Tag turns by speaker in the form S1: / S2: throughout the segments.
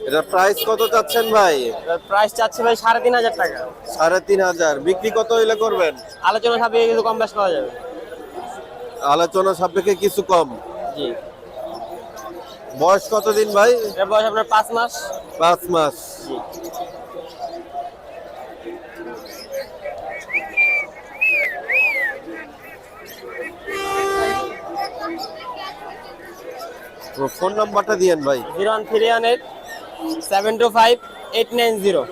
S1: এটা প্রাইস কত চাচ্ছেন ভাই?
S2: প্রাইস চাচ্ছে ভাই সাড়ে তিন হাজার টাকা।
S1: সাড়ে তিন হাজার। বিক্রি কত হইলে করবেন?
S2: আলোচনা সাপেক্ষে কিছু কম বেশ করা যাবে।
S1: আলোচনা সাপেক্ষে কিছু কম?
S2: জি।
S1: বয়স কতদিন ভাই?
S2: বয়স আপনার পাঁচ মাস।
S1: পাঁচ মাস। ফোন নাম্বারটা দিয়েন ভাই।
S2: Zero one three one eight seven two five eight nine zero.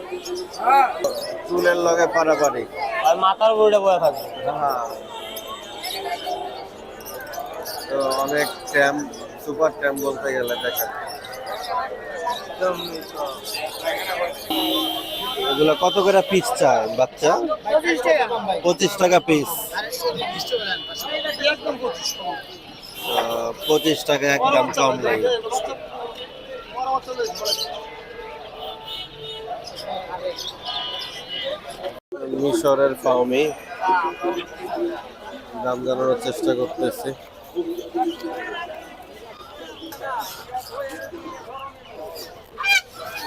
S1: চুলের লগে পারাপারি।
S2: আর মাথার উপরে বয়ে থাকবে
S1: তো অনেক ট্যাম সুপার ট্যাম বলতে গেলে দেখেন। এগুলো কত করে পিস চায় বাচ্চা? পঁচিশ টাকা পিস পঁচিশ টাকা একদম কম লাগে মিশরের ফাউমি দাম জানানোর চেষ্টা করতেছি।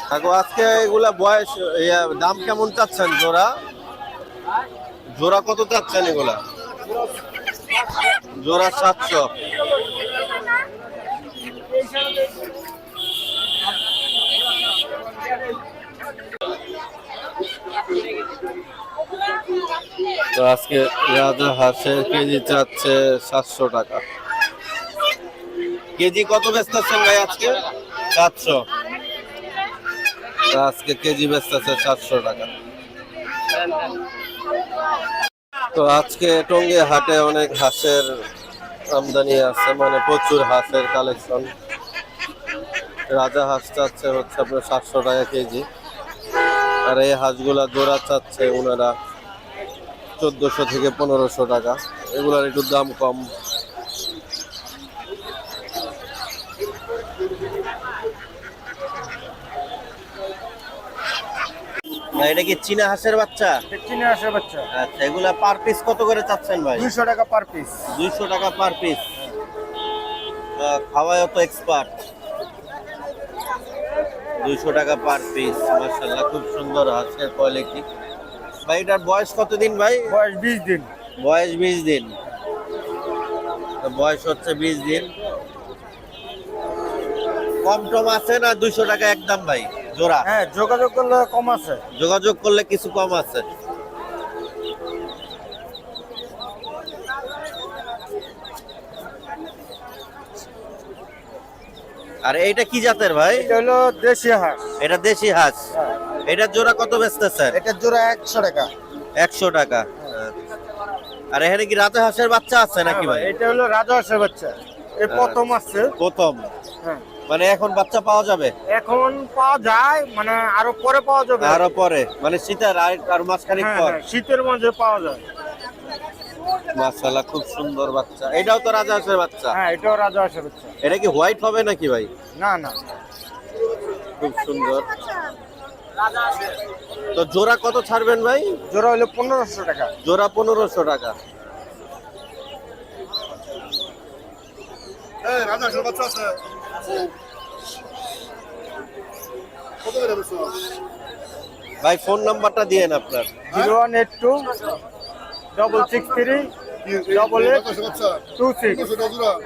S1: কাকু আজকে এগুলা বয়স দাম কেমন চাচ্ছেন জোড়া? জোড়া কত চাচ্ছেন এগুলা? জোড়া সাতশো। তো আজকে রাজা হাঁসের কেজি চাচ্ছে সাতশো টাকা। কেজি কত বেচতেছেন ভাই আজকে? সাতশো। আজকে কেজি বেচতেছে সাতশো টাকা। তো আজকে টঙ্গী হাটে অনেক হাঁসের আমদানি আছে মানে প্রচুর হাঁসের কালেকশন রাজা হাঁস চাচ্ছে হচ্ছে আপনার সাতশো টাকা কেজি। আর এই হাঁসগুলা জোড়া চাচ্ছে ওনারা চোদ্দশো থেকে পনেরোশো টাকা। এগুলার একটু দাম কম। এটা কি চীনা হাঁসের বাচ্চা?
S3: চিনে আসে বাচ্চা।
S1: আচ্ছা এগুলা পার পিস কত করে চাচ্ছেন ভাই?
S3: দুইশো টাকা পার পিস
S1: দুইশো টাকা পার পিস খাওয়ায় তো এক্সপার্ট দুইশো টাকা পার পিস মার্শাল্লাহ খুব সুন্দর হাঁসের কোয়ালিটি ভাই এটার বয়স কতদিন ভাই?
S3: বয়স বিশ দিন।
S1: বয়স বিশ দিন। বয়স হচ্ছে বিশ দিন। কম টম আছে না দুইশো টাকা একদম ভাই? জোড়া?
S3: হ্যাঁ যোগাযোগ করলে কম আছে।
S1: যোগাযোগ করলে কিছু কম আছে। আর এইটা কি জাতের ভাই?
S3: এটা হলো দেশি হাঁস।
S1: এটা দেশি হাঁস। এটা জোড়া কত বেচতেছেন
S3: এটা জোড়া একশো টাকা।
S1: একশো টাকা। আর এখানে কি রাজা হাঁসের বাচ্চা আছে নাকি ভাই?
S3: এটা হলো রাজা হাঁসের বাচ্চা। এই প্রথম আসছে।
S1: প্রথম।
S3: হ্যাঁ।
S1: মানে এখন বাচ্চা পাওয়া যাবে?
S3: এখন পাওয়া যায় মানে আরও পরে পাওয়া যাবে।
S1: আরও পরে। মানে শীতের আর আর মাসখানিক
S3: হ্যাঁ,
S1: পর।
S3: হ্যাঁ, শীতের মাঝে পাওয়া যায়।
S1: মাশাআল্লাহ খুব সুন্দর বাচ্চা। এটাও তো রাজা হাঁসের বাচ্চা?
S3: হ্যাঁ এটাও রাজা হাঁসের বাচ্চা।
S1: এটা কি হোয়াইট হবে নাকি ভাই?
S3: না না।
S1: খুব সুন্দর। তো জোড়া কত ছাড়বেন ভাই?
S3: জোড়া হলো পনেরোশো টাকা।
S1: জোড়া পনেরোশো টাকা। ভাই ফোন নাম্বারটা দিয়েন আপনার।
S3: Zero one eight two double six three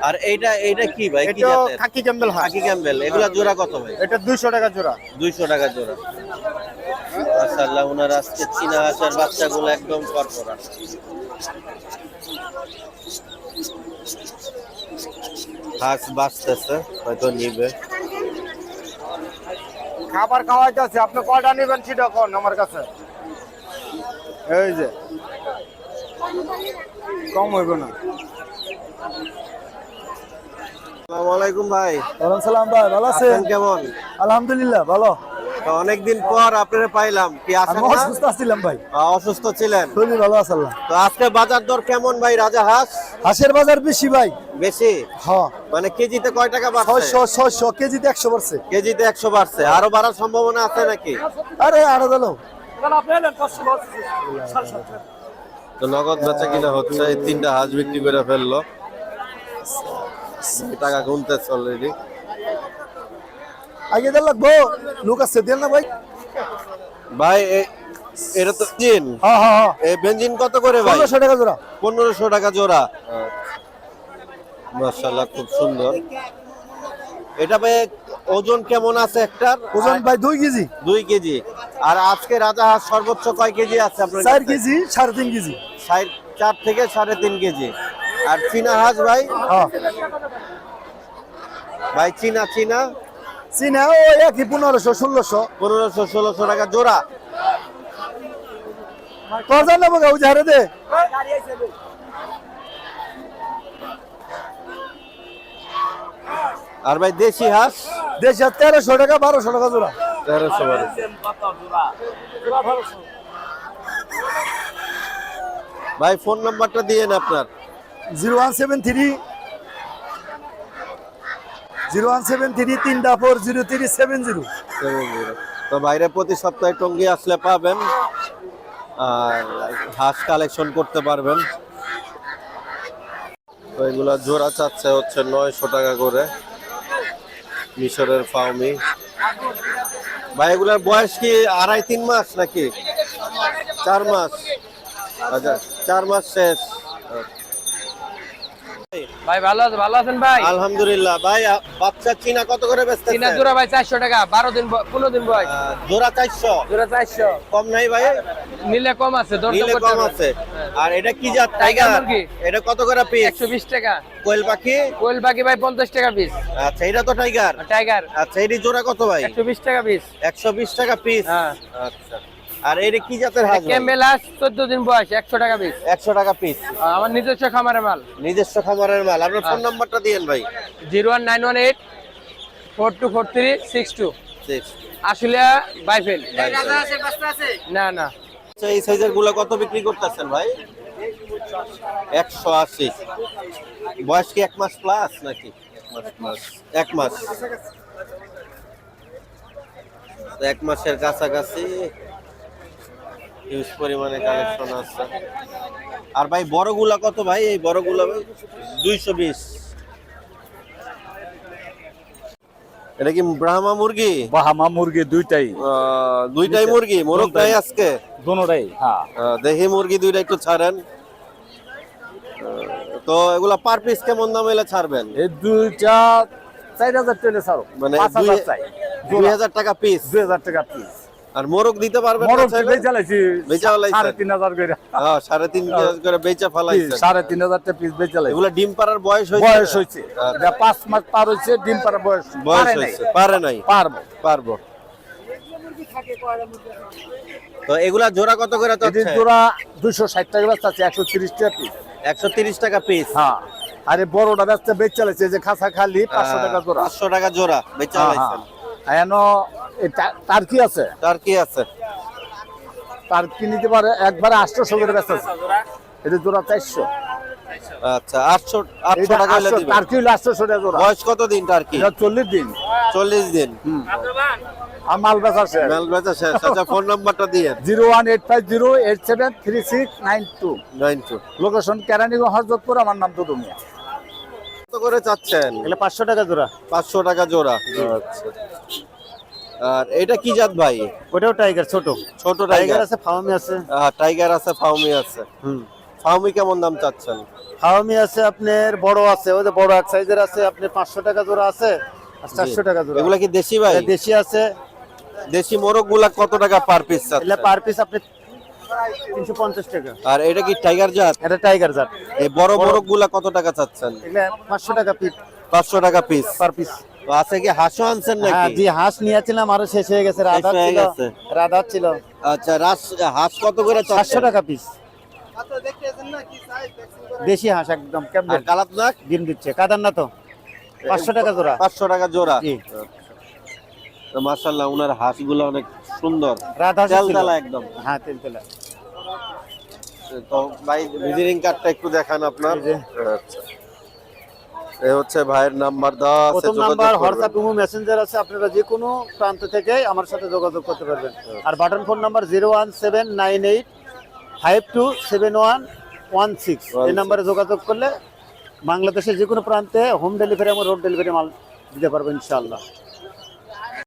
S1: আর এইটা এইটা কি ভাই? কি
S3: এটাও
S1: জাতের?
S3: খাকি ক্যাম্বেল হাঁস
S1: হাকি ক্যাম্বেল। এগুলা জোড়া কত ভাই?
S3: এটা দুইশো টাকা জোড়া।
S1: দুইশো টাকা জোড়া। মাশাআল্লাহ ওনার আজকে চীনা হাঁসের বাচ্চাগুলো একদম করকরা হাঁস বাঁচতেছে হয়তো নিবে।
S3: খাবার খাওয়াইতে আছে আপনি কয়টা নেবেন সেটা কোন আমার কাছে? এই যে। কম হইব না।
S1: আসসালামু আলাইকুম ভাই।
S3: ওয়ালাইকুম সালাম ভাই ভালো
S1: আছেন? কেমন?
S3: আলহামদুলিল্লাহ ভালো।
S1: অনেকদিন পর আপনারা পাইলাম। কি আছেন না?
S3: আসছিলাম ভাই।
S1: অসুস্থ ছিলেন?
S3: শরীর ভালো আসাল্লাহ
S1: তো আজকে বাজার দর কেমন ভাই রাজা হাঁস?
S3: হাঁসের বাজার বেশি ভাই।
S1: বেশি?
S3: হ্যাঁ
S1: মানে কেজিতে কয় টাকা বাড়ছে?
S3: কেজিতে একশো বাড়ছে।
S1: কেজিতে একশো বাড়ছে। আরও বাড়ার সম্ভাবনা আছে নাকি?
S3: আরে আরও
S1: তো নগদ বেচা কিনা হচ্ছে এই তিনটা হাঁস বিক্রি করে ফেলল। টাকা গুনতেছে অলরেডি
S4: আগে দেন লাগবো লোক আছে দেন না ভাই।
S1: ভাই এটা তো জিন
S4: হ্যাঁ হ্যাঁ হ্যাঁ।
S1: এই বেঞ্জিন কত করে ভাই?
S4: পনেরোশো টাকা জোড়া।
S1: পনেরোশো টাকা জোড়া। মার্শাল্লাহ খুব সুন্দর। এটা ভাই ওজন কেমন আছে একটার?
S4: ওজন ভাই দুই কেজি।
S1: দুই কেজি। আর আজকে রাজা হাঁস সর্বোচ্চ কয় কেজি আছে আপনার
S4: চার কেজি সাড়ে তিন কেজি।
S1: চার থেকে সাড়ে তিন কেজি। আর চীনা হাঁস ভাই?
S4: হ্যাঁ।
S1: ভাই চীনা চীনা?
S4: চিনা ও একই পনেরোশো ষোলোশো।
S1: পনেরোশো ষোলোশো টাকা জোড়া।
S4: নেব ঝাড়ে দে।
S1: আর ভাই দেশি হাঁস?
S4: দেশে তেরোশো টাকা বারোশো টাকা জোড়া।
S1: তেরোশো বারোশো। ভাই ফোন নাম্বারটা দিয়েন আপনার।
S4: Zero one seven three zero one seven three তিনটা four zero three seven zero.
S1: Seven zero. তো বাইরে প্রতি সপ্তাহে টঙ্গি আসলে পাবেন। আর হাঁস কালেকশন করতে পারবেন। তো এগুলো জোড়া চাচ্ছে হচ্ছে নয়শো টাকা করে। মিশরের ফাউমি ভাই এগুলার বয়স কি আড়াই তিন মাস নাকি? চার মাস। আচ্ছা। চার মাস শেষ।
S2: ভাই ভালো আছে ভালো আছেন ভাই?
S1: আলহামদুলিল্লাহ। ভাই বাচ্চা চিনা কত করে বেচতে
S2: চীনা জোড়া ভাই চারশো টাকা বারো দিন ব- পনেরো দিন বয়স।
S1: জোড়া চারশো?
S2: জোড়া চারশো।
S1: কম নাই ভাই?
S2: নিলে কম আছে দর
S1: নিলে কম আছে। আর এটা কি জাত? টাইগার। এটা কত করে পিস
S2: একশো বিশ টাকা।
S1: কোয়েল পাখি?
S2: কোয়েল পাখি ভাই পঞ্চাশ টাকা পিস
S1: আচ্ছা এটা তো টাইগার।
S2: টাইগার।
S1: আচ্ছা এটি জোড়া কত ভাই?
S2: একশো বিশ টাকা পিস
S1: একশো বিশ টাকা পিস
S2: হ্যাঁ।
S1: আচ্ছা। আর এটা কি জাতের হাঁস
S2: ক্যাম্বেল হাঁস চোদ্দ দিন বয়স একশো টাকা পিস
S1: একশো টাকা পিস
S2: আমার নিজস্ব খামারের মাল।
S1: নিজস্ব খামারের মাল। আপনার ফোন নাম্বারটা দিয়েন ভাই।
S2: Zero one nine one eight four two four three six two.
S1: Six.
S2: আসলে বাইফেল। না না।
S1: আচ্ছা এই সাইজেরগুলো কত বিক্রি করতেছেন ভাই? একশো আশি। বয়স কি এক মাস প্লাস নাকি? এক মাস। এক মাসের কাছাকাছি হিউজ পরিমাণে কালেকশন আছে। আর ভাই বড়গুলা কত ভাই? এই বড়গুলা দুইশো বিশ। এটা কি ব্রাহ্মা মুরগি?
S5: বাহামা মুরগি দুইটাই।
S1: দুইটাই মুরগি? মোরগ নাই আজকে?
S5: দোনোটাই হ্যাঁ।
S1: দেখি মুরগি দুইটা একটু ছাড়েন। তো এগুলা পার পিস কেমন দাম এলে ছাড়বেন?
S5: এই দুইটা চার হাজার টাকা ছাড়ো।
S1: মানে দুই
S5: হাজার
S1: টাকা পিস
S5: দুই হাজার টাকা পিস
S1: আর মোরগ দিতে পারবেন না
S5: মরণ বেচা লাইছি।
S1: বেচা
S5: করে।
S1: হ্যাঁ, সাড়ে তিন করে বেচা
S5: পিস, বেচা লাইছি।
S1: এগুলা ডিম পাড়ার বয়স হয়েছে?
S5: বয়স মাস পার ডিম পাড়া বয়স
S1: বয়স
S5: পারে নাই। পারব।
S1: পারব। তো এগুলা জোড়া কত করে চাচ্ছে
S5: জোড়া দুশো ষাট টাকা ব্যস্ত আছে একশো তিরিশ টাকা পিস
S1: একশো তিরিশ টাকা পিস
S5: হ্যাঁ। আরে বড়টা ব্যস্ত বেচা লাইছে যে খাসা খালি পাঁচশো টাকা জোড়া।
S1: পাঁচশো টাকা জোড়া বেচা
S5: হ্যাঁ,
S1: লাইছেন।
S5: হ্যাঁ। এন তার কি আছে?
S1: তার কি আছে?
S5: তার কি নিতে পারে? একবারে আটশোশো করে আছে এটা জোড়া চারশো।
S1: আচ্ছা আটশো আটশো টাকা হলে
S5: 800
S1: দিবেন
S5: তার কি হলো আটশোশো টাকা জোড়া?
S1: বয়স কত দিন তার কি?
S5: চল্লিশ দিন।
S1: চল্লিশ দিন।
S5: আর মাল বেচা শেষ।
S1: মেল বেচা শেষ। আচ্ছা ফোন নাম্বারটা দিয়ে।
S5: Zero one eight five zero eight seven three six nine two.
S1: Nine two.
S5: Location Keraniganj Hazratpur আমার নাম তো
S1: কত করে চাচ্ছেন?
S5: এগুলো পাঁচশো টাকা জোড়া।
S1: পাঁচশো টাকা জোড়া। আচ্ছা। আর এটা কি জাত ভাই?
S5: ওটাও টাইগার ছোট।
S1: ছোট টাইগার
S5: আছে ফাওমি আছে।
S1: হ্যাঁ টাইগার আছে ফাউমি আছে।
S5: হুম।
S1: ফাউমি কেমন দাম চাচ্ছেন?
S5: ফাওমি আছে আপনার বড় আছে ওই যে বড় এক সাইজের আছে আপনি পাঁচশো টাকা জোড়া আছে আর চারশো টাকা জোড়া।
S1: এগুলা কি দেশি ভাই?
S5: দেশি আছে।
S1: দেশি মোরগগুলা কত টাকা পার পিস
S5: এগুলো পার পিস আপনি তিনশো পঞ্চাশ টাকা।
S1: আর এটা কি টাইগার জাত?
S5: এটা টাইগার জাত।
S1: এই বড় মোরগগুলা কত টাকা চাচ্ছেন?
S5: এগুলো পাঁচশো টাকা পিস
S1: পাঁচশো টাকা পিস
S5: পার পিস
S1: আছে কি? হাঁসও আনছেন
S5: হ্যাঁ
S1: নাকি
S5: জি হাঁস নিয়েছিলাম আরও শেষ হয়ে গেছে রাধা ছিল রাধা ছিল।
S1: আচ্ছা রাস হাঁস কত করে
S5: সাতশো
S1: চাচ্ছেন
S5: টাকা পিস দেশি হাঁস একদম কেমন
S1: কালাতনাক
S5: ডিম দিচ্ছে। কাদার না তো? পাঁচশো টাকা জোড়া।
S1: পাঁচশো টাকা জোড়া?
S5: জি।
S1: তো মার্শাল্লাহ উনার হাঁসগুলো অনেক সুন্দর।
S5: রাধা।
S1: তেলতেলা একদম।
S5: হ্যাঁ তেল তেলা
S1: তো ভাই ভিজিটিং কার্ডটা একটু দেখান আপনার।
S5: যে।
S1: আচ্ছা। এই হচ্ছে ভাইয়ের নাম্বার দেওয়া আছে
S5: প্রথম নাম্বার হোয়াটসঅ্যাপ ইমো মেসেঞ্জার আছে আপনারা যে কোনো প্রান্ত থেকে আমার সাথে যোগাযোগ করতে পারবেন। আর button phone number zero one seven nine eight five two seven one one six এই নাম্বারে যোগাযোগ করলে বাংলাদেশের যে কোনো প্রান্তে হোম ডেলিভারি এবং রোড ডেলিভারি মাল দিতে পারব ইনশাআল্লাহ।